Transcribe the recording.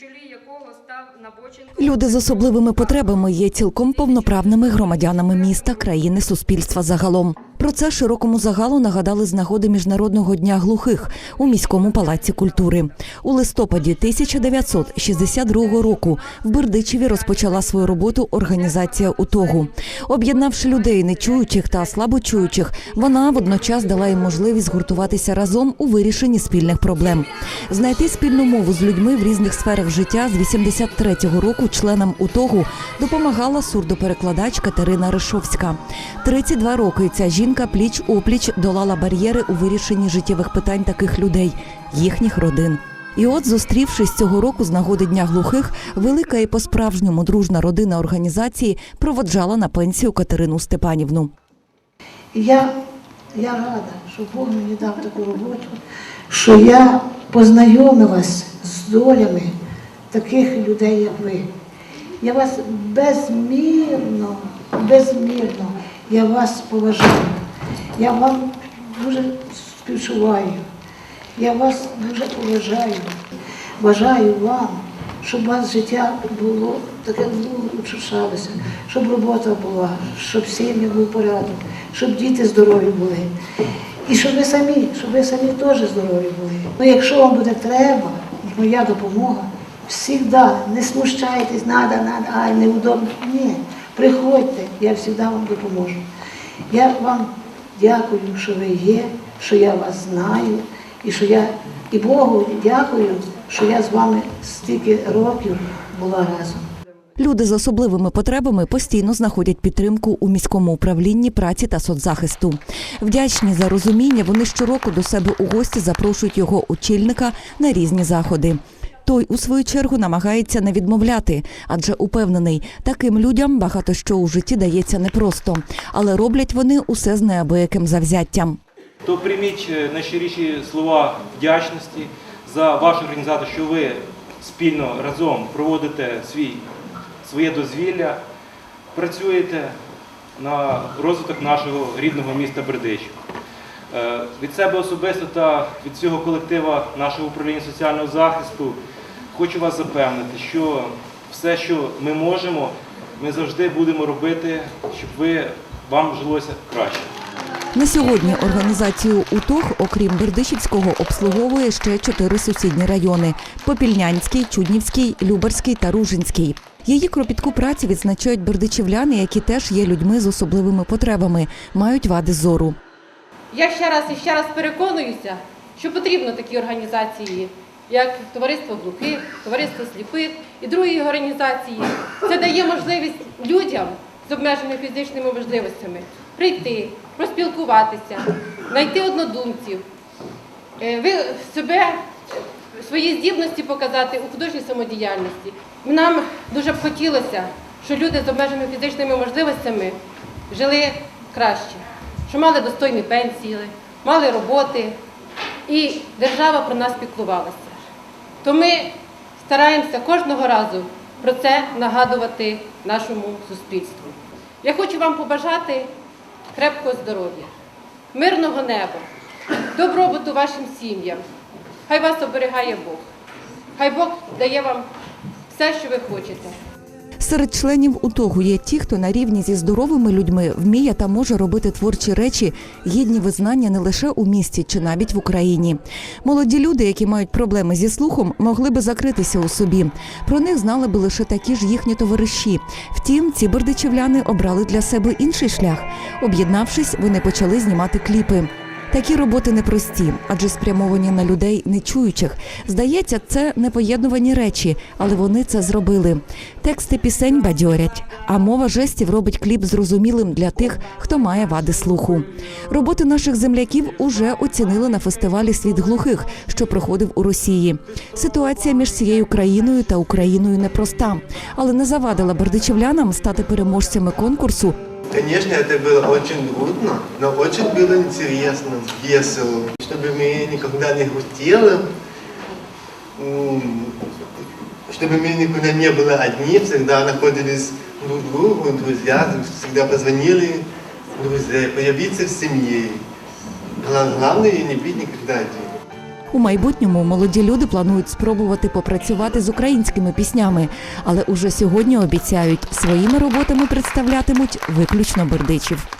чолі якого став Набоченко. Люди з особливими потребами є цілком повноправними громадянами міста, країни, суспільства загалом. Про це широкому загалу нагадали з нагоди міжнародного дня глухих у міському палаці культури. У листопаді 1962 року в Бердичеві розпочала свою роботу організація УТОГу. Об'єднавши людей нечуючих та слабочуючих, вона водночас дала їм можливість згуртуватися разом у вирішенні спільних проблем. Знайти спільну мову з людьми в різних сферах життя з 83-го року членам УТОГу допомагала сурдоперекладач Катерина Ришовська. 32 роки ця жінка пліч опліч долала бар'єри у вирішенні життєвих питань таких людей, їхніх родин. І от, зустрівшись цього року з нагоди Дня глухих, велика і по-справжньому дружна родина організації проводжала на пенсію Катерину Степанівну. Я, я рада, що Бог мені дав таку роботу, що я познайомилась з долями таких людей, як ви. Я вас безмірно, безмірно, я вас поважаю. Я вам дуже співчуваю. Я вас дуже поважаю. Бажаю вам, щоб у вас життя було таке ну, учушалося, щоб робота була, щоб в сім'ї був порядок, щоб діти здорові були. І щоб ви самі, щоб ви самі теж здорові були. Ну, якщо вам буде треба, моя допомога, завжди не смущайтесь, надо, надо, ай, неудобно. Ні, приходьте, я завжди вам допоможу. Я вам дякую, що ви є, що я вас знаю, і що я і Богу дякую, що я з вами стільки років була разом. Люди з особливими потребами постійно знаходять підтримку у міському управлінні праці та соцзахисту. Вдячні за розуміння, вони щороку до себе у гості запрошують його очільника на різні заходи. Той, у свою чергу, намагається не відмовляти, адже упевнений, таким людям багато що у житті дається непросто, але роблять вони усе з неабияким завзяттям. то прийміть е, найщиріші слова вдячності за вашу організацію, що ви спільно разом проводите свій, своє дозвілля, працюєте на розвиток нашого рідного міста Бердич. Е, Від себе особисто та від цього колектива нашого управління соціального захисту хочу вас запевнити, що все, що ми можемо, ми завжди будемо робити, щоб ви, вам жилося краще. На сьогодні організацію УТОГ, окрім Бердичівського, обслуговує ще чотири сусідні райони: Попільнянський, Чуднівський, Любарський та Ружинський. Її кропітку праці відзначають бердичівляни, які теж є людьми з особливими потребами, мають вади зору. Я ще раз і ще раз переконуюся, що потрібно такі організації, як Товариство глухих, Товариство сліпих і другі організації. Це дає можливість людям з обмеженими фізичними можливостями прийти, поспілкуватися, знайти однодумців, е, себе, свої здібності показати у художній самодіяльності. Нам дуже б хотілося, щоб люди з обмеженими фізичними можливостями жили краще, що мали достойні пенсії, мали роботи, і держава про нас піклувалася. То ми стараємося кожного разу про це нагадувати нашому суспільству. Я хочу вам побажати крепкого здоров'я, мирного неба, добробуту вашим сім'ям. Хай вас оберігає Бог. Хай Бог дає вам все, що ви хочете. Серед членів УТОГу є ті, хто на рівні зі здоровими людьми вміє та може робити творчі речі, гідні визнання не лише у місті чи навіть в Україні. Молоді люди, які мають проблеми зі слухом, могли би закритися у собі. Про них знали би лише такі ж їхні товариші. Втім, ці бердичівляни обрали для себе інший шлях. Об'єднавшись, вони почали знімати кліпи. Такі роботи непрості, адже спрямовані на людей нечуючих. Здається, це непоєднувані речі, але вони це зробили. Тексти пісень бадьорять, а мова жестів робить кліп зрозумілим для тих, хто має вади слуху. Роботи наших земляків уже оцінили на фестивалі Світ глухих, що проходив у Росії. Ситуація між цією країною та Україною непроста, але не завадила бердичівлянам стати переможцями конкурсу Конечно, это было очень трудно, но очень было интересно, весело. Чтобы мы никогда не грустили, м, чтобы мы никуда не были одни, всегда находились друг другу, друзья, всегда позвонили друзья, появиться в семье. Гла- Главное не быть никогда один. У майбутньому молоді люди планують спробувати попрацювати з українськими піснями, але уже сьогодні обіцяють, своїми роботами представлятимуть виключно бердичів.